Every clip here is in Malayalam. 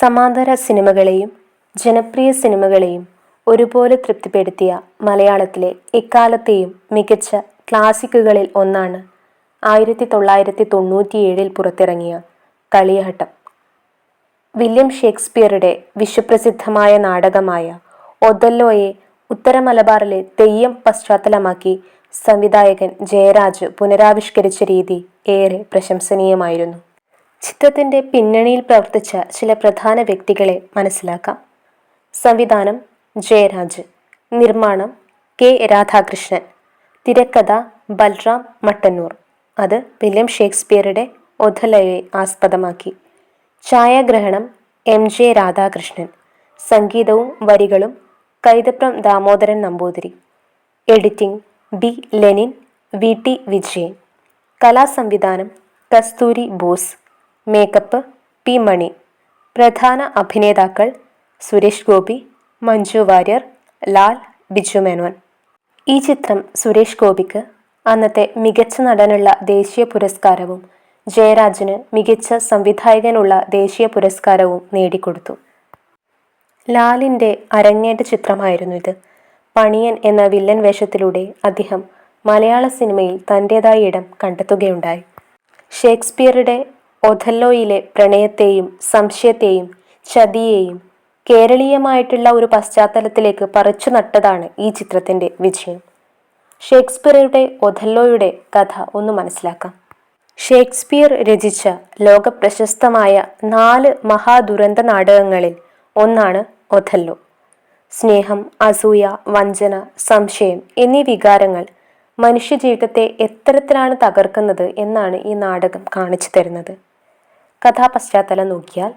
സമാന്തര സിനിമകളെയും ജനപ്രിയ സിനിമകളെയും ഒരുപോലെ തൃപ്തിപ്പെടുത്തിയ മലയാളത്തിലെ എക്കാലത്തെയും മികച്ച ക്ലാസിക്കുകളിൽ ഒന്നാണ് ആയിരത്തി തൊള്ളായിരത്തി തൊണ്ണൂറ്റിയേഴിൽ പുറത്തിറങ്ങിയ കളിയാട്ടം. വില്യം ഷേക്സ്പിയറുടെ വിശ്വപ്രസിദ്ധമായ നാടകമായ ഒതല്ലോയെ ഉത്തര മലബാറിലെ തെയ്യം പശ്ചാത്തലമാക്കി സംവിധായകൻ ജയരാജ് പുനരാവിഷ്കരിച്ച രീതി ഏറെ പ്രശംസനീയമായിരുന്നു. ചിത്രത്തിന്റെ പിന്നണിയിൽ പ്രവർത്തിച്ച ചില പ്രധാന വ്യക്തികളെ മനസ്സിലാക്കാം. സംവിധാനം ജയരാജ്. നിർമ്മാണം കെ രാധാകൃഷ്ണൻ. തിരക്കഥ ബൽറാം മട്ടന്നൂർ. അത് വില്യം ഷേക്സ്പിയറുടെ ഒഥലയെ ആസ്പദമാക്കി. ഛായാഗ്രഹണം എം ജെ രാധാകൃഷ്ണൻ. സംഗീതവും വരികളും Kaithapram Damodaran Namboothiri. Editing B Lenin V T Vijayan. കലാസംവിധാനം Kasthuri boss. Makeup P Mani. പ്രധാന അഭിനേതാക്കൾ സുരേഷ് ഗോപി മഞ്ജു വാര്യർ ലാൽ ബിജു മേനോൻ. ഈ ചിത്രം സുരേഷ് ഗോപിക്ക് അന്നത്തെ മികച്ച നടനുള്ള ദേശീയ പുരസ്കാരവും ജയരാജന് മികച്ച സംവിധായകനുള്ള ദേശീയ പുരസ്കാരവും നേടിക്കൊടുത്തു. ലാലിന്റെ അരങ്ങേറ്റ ചിത്രമായിരുന്നു ഇത്. പണിയൻ എന്ന വില്ലൻ വേഷത്തിലൂടെ അദ്ദേഹം മലയാള സിനിമയിൽ തന്റെതായ ഇടം കണ്ടെത്തുകയുണ്ടായി. ഷേക്സ്പിയറുടെ ഒഥല്ലോയിലെ പ്രണയത്തെയും സംശയത്തെയും ചതിയെയും കേരളീയമായിട്ടുള്ള ഒരു പശ്ചാത്തലത്തിലേക്ക് പറിച്ചു നട്ടതാണ് ഈ ചിത്രത്തിന്റെ വിജയം. ഷേക്സ്പിയറുടെ ഒഥല്ലോയുടെ കഥ ഒന്ന് മനസ്സിലാക്കാം. ഷേക്സ്പിയർ രചിച്ച ലോക പ്രശസ്തമായ നാല് മഹാദുരന്ത നാടകങ്ങളിൽ ഒന്നാണ് ഒഥല്ലോ. സ്നേഹം അസൂയ വഞ്ചന സംശയം എന്നീ വികാരങ്ങൾ മനുഷ്യജീവിതത്തെ എത്തരത്തിലാണ് തകർക്കുന്നത് എന്നാണ് ഈ നാടകം കാണിച്ചു തരുന്നത്. കഥാപശ്ചാത്തലം നോക്കിയാൽ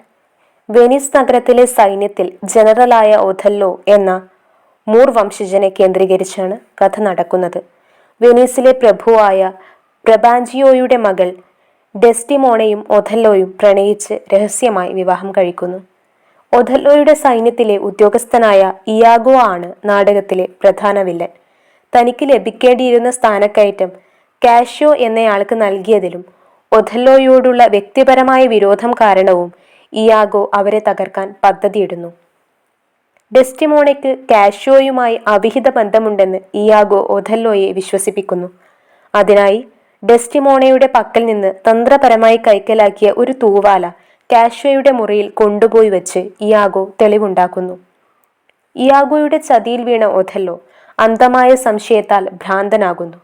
വെനീസ് നഗരത്തിലെ സൈന്യത്തിൽ ജനറലായ ഒഥല്ലോ എന്ന മൂർ വംശജനെ കേന്ദ്രീകരിച്ചാണ് കഥ നടക്കുന്നത്. വെനീസിലെ പ്രഭുവായ പ്രബാഞ്ചിയോയുടെ മകൾ ഡെസ്റ്റിമോണയും ഒഥല്ലോയും പ്രണയിച്ച് രഹസ്യമായി വിവാഹം കഴിക്കുന്നു. ഒഥല്ലോയുടെ സൈന്യത്തിലെ ഉദ്യോഗസ്ഥനായ ഇയാഗോ ആണ് നാടകത്തിലെ പ്രധാന വില്ലൻ. തനിക്ക് ലഭിക്കേണ്ടിയിരുന്ന സ്ഥാനക്കയറ്റം കാഷ്യോ എന്നയാൾക്ക് നൽകിയതിലും ഒഥല്ലോയോടുള്ള വ്യക്തിപരമായ വിരോധം കാരണവും ഇയാഗോ അവരെ തകർക്കാൻ പദ്ധതിയിടുന്നു. ഡെസ്റ്റിമോണയ്ക്ക് കാഷ്യോയുമായി അവിഹിത ബന്ധമുണ്ടെന്ന് ഇയാഗോ ഒഥല്ലോയെ വിശ്വസിപ്പിക്കുന്നു. അതിനായി ഡെസ്റ്റിമോണയുടെ പക്കൽ നിന്ന് തന്ത്രപരമായി കൈക്കലാക്കിയ ഒരു തൂവാല കാഷ്യോയുടെ മുറിയിൽ കൊണ്ടുപോയി വെച്ച് ഇയാഗോ തെളിവുണ്ടാക്കുന്നു. ഇയാഗോയുടെ ചതിയിൽ വീണ ഒഥല്ലോ അന്ധമായ സംശയത്താൽ ഭ്രാന്തനാകുന്നു.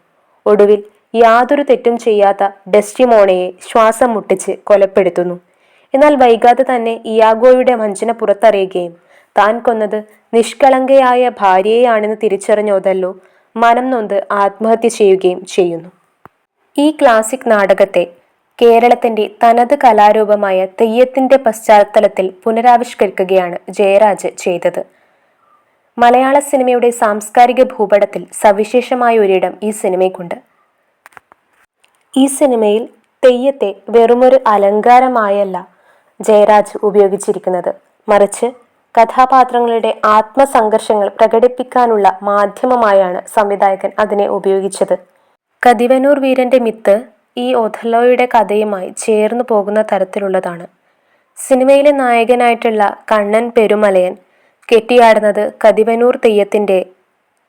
ഒടുവിൽ യാതൊരു തെറ്റും ചെയ്യാത്ത ഡെസ്റ്റിമോണയെ ശ്വാസം മുട്ടിച്ച് കൊലപ്പെടുത്തുന്നു. എന്നാൽ വൈകാതെ തന്നെ ഇയാഗോയുടെ വഞ്ചന പുറത്തറിയുകയും താൻ കൊന്നത് നിഷ്കളങ്കയായ ഭാര്യയെയാണെന്ന് തിരിച്ചറിഞ്ഞ ഒതല്ലോ മനം നൊന്ത് ആത്മഹത്യ ചെയ്യുകയും ചെയ്യുന്നു. ഈ ക്ലാസിക് നാടകത്തെ കേരളത്തിന്റെ തനത് കലാരൂപമായ തെയ്യത്തിന്റെ പശ്ചാത്തലത്തിൽ പുനരാവിഷ്കരിക്കുകയാണ് ജയരാജ് ചെയ്തത്. മലയാള സിനിമയുടെ സാംസ്കാരിക ഭൂപടത്തിൽ സവിശേഷമായ ഒരിടം ഈ സിനിമയ്ക്കുണ്ട്. ഈ സിനിമയിൽ തെയ്യത്തെ വെറുമൊരു അലങ്കാരമായല്ല ജയരാജ് ഉപയോഗിച്ചിരിക്കുന്നത്. മറിച്ച് കഥാപാത്രങ്ങളുടെ ആത്മസംഘർഷങ്ങൾ പ്രകടിപ്പിക്കാനുള്ള മാധ്യമമായാണ് സംവിധായകൻ അതിനെ ഉപയോഗിച്ചത്. കതിവനൂർ വീരന്റെ മിത്ത് ഈ ഒഥലോയുടെ കഥയുമായി ചേർന്നു പോകുന്ന തരത്തിലുള്ളതാണ്. സിനിമയിലെ നായകനായിട്ടുള്ള കണ്ണൻ പെരുമലയൻ കെട്ടിയാടുന്നത് കതിവനൂർ തെയ്യത്തിന്റെ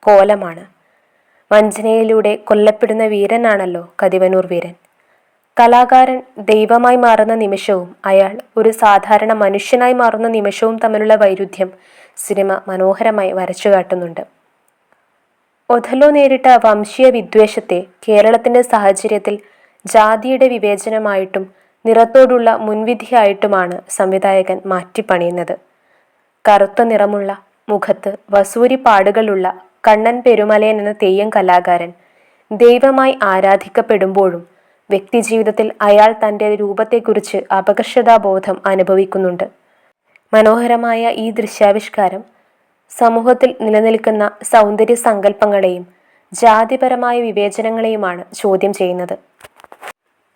കോലമാണ്. വഞ്ചനയിലൂടെ കൊല്ലപ്പെടുന്ന വീരനാണല്ലോ കതിവനൂർ വീരൻ. കലാകാരൻ ദൈവമായി മാറുന്ന നിമിഷവും അയാൾ ഒരു സാധാരണ മനുഷ്യനായി മാറുന്ന നിമിഷവും തമ്മിലുള്ള വൈരുദ്ധ്യം സിനിമ മനോഹരമായി വരച്ചു കാട്ടുന്നുണ്ട്. ഒഥലോ നേരിട്ട വംശീയ വിദ്വേഷത്തെ കേരളത്തിന്റെ സാഹചര്യത്തിൽ ജാതിയുടെ വിവേചനമായിട്ടും നിറത്തോടുള്ള മുൻവിധിയായിട്ടുമാണ് സംവിധായകൻ മാറ്റിപ്പണിയുന്നത്. കറുത്ത നിറമുള്ള മുഖത്ത് വസൂരി പാടുകളുള്ള കണ്ണൻ പെരുമലയൻ എന്ന തെയ്യം കലാകാരൻ. ദൈവമായി ആരാധിക്കപ്പെടുമ്പോഴും വ്യക്തിജീവിതത്തിൽ അയാൾ തന്റെ രൂപത്തെക്കുറിച്ച് അപകർഷതാബോധം അനുഭവിക്കുന്നുണ്ട്. മനോഹരമായ ഈ ദൃശ്യാവിഷ്കാരം സമൂഹത്തിൽ നിലനിൽക്കുന്ന സൗന്ദര്യ സങ്കല്പങ്ങളെയും ജാതിപരമായ വിവേചനങ്ങളെയുമാണ് ചോദ്യം ചെയ്യുന്നത്.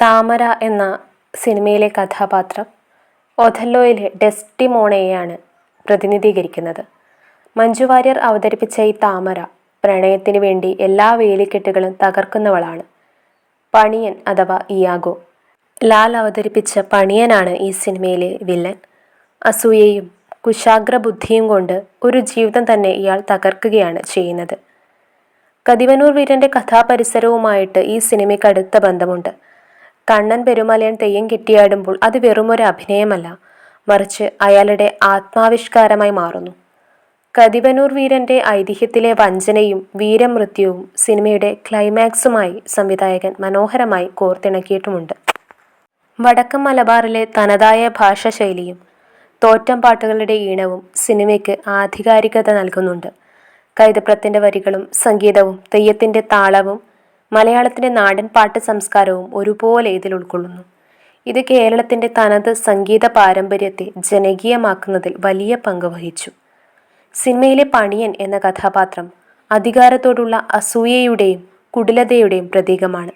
താമര എന്ന സിനിമയിലെ കഥാപാത്രം ഒഥല്ലോയിലെ ഡെസ്റ്റിമോണയെയാണ് പ്രതിനിധീകരിക്കുന്നത്. മഞ്ജു വാര്യർ അവതരിപ്പിച്ച ഈ താമര പ്രണയത്തിനു വേണ്ടി എല്ലാ വേലിക്കെട്ടുകളും തകർക്കുന്നവളാണ്. പണിയൻ അഥവാ ഇയാഗോ. ലാൽ അവതരിപ്പിച്ച പണിയനാണ് ഈ സിനിമയിലെ വില്ലൻ. അസൂയയും കുശാഗ്ര ബുദ്ധിയും കൊണ്ട് ഒരു ജീവിതം തന്നെ ഇയാൾ തകർക്കുകയാണ് ചെയ്യുന്നത്. കതിവനൂർ വീരന്റെ കഥാപരിസരവുമായിട്ട് ഈ സിനിമയ്ക്ക് അടുത്ത ബന്ധമുണ്ട്. കണ്ണൻ പെരുമലയൻ തെയ്യം കെട്ടിയാടുമ്പോൾ അത് വെറുമൊരു അഭിനയമല്ല മറിച്ച് അയാളുടെ ആത്മാവിഷ്കാരമായി മാറുന്നു. കതിവനൂർ വീരന്റെ ഐതിഹ്യത്തിലെ വഞ്ചനയും വീരമൃത്യുവും സിനിമയുടെ ക്ലൈമാക്സുമായി സംവിധായകൻ മനോഹരമായി കോർത്തിണക്കിയിട്ടുമുണ്ട്. വടക്കൻ മലബാറിലെ തനതായ ഭാഷാശൈലിയും തോറ്റം പാട്ടുകളുടെ ഈണവും സിനിമയ്ക്ക് ആധികാരികത നൽകുന്നുണ്ട്. കൈതപ്രത്തിന്റെ വരികളും സംഗീതവും തെയ്യത്തിന്റെ താളവും മലയാളത്തിന്റെ നാടൻ പാട്ട് സംസ്കാരവും ഒരുപോലെ ഇതിൽ ഉൾക്കൊള്ളുന്നു. ഇത് കേരളത്തിന്റെ തനത് സംഗീത പാരമ്പര്യത്തെ ജനകീയമാക്കുന്നതിൽ വലിയ പങ്ക് വഹിച്ചു. സിനിമയിലെ പണിയൻ എന്ന കഥാപാത്രം അധികാരത്തോടുള്ള അസൂയയുടെയും കുടിലതയുടെയും പ്രതീകമാണ്.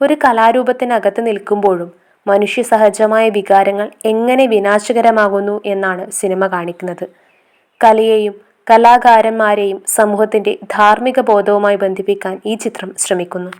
ഒരു കലാരൂപത്തിനകത്ത് നിൽക്കുമ്പോഴും മനുഷ്യ സഹജമായ വികാരങ്ങൾ എങ്ങനെ വിനാശകരമാകുന്നു എന്നാണ് സിനിമ കാണിക്കുന്നത്. കലയെയും കലാകാരന്മാരെയും സമൂഹത്തിന്റെ ധാർമ്മിക ബോധവുമായി ബന്ധിപ്പിക്കാൻ ഈ ചിത്രം ശ്രമിക്കുന്നു.